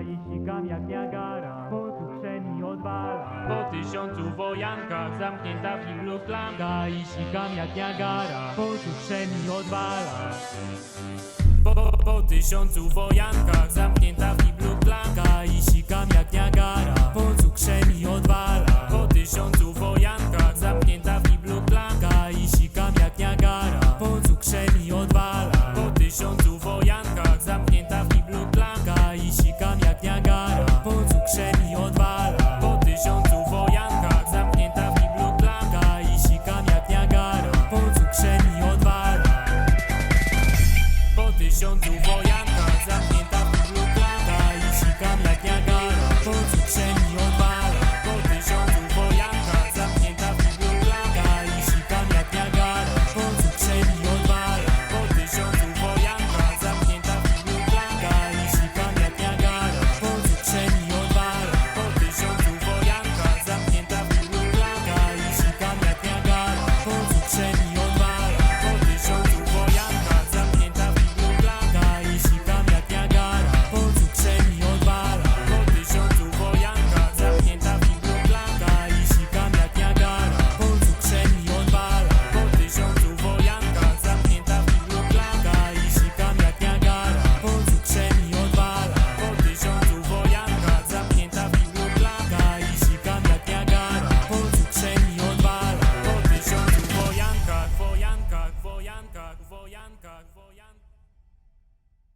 I sikam jak Niagara. Po cukrze mi odwala Po tysiącu wojankach zamknięta w nim szklanka i sikam jak Niagara. Po cukrze mi odwala po, po tysiącu wojankach zamknięta tysiącu wojankach zamkniętych Bianca.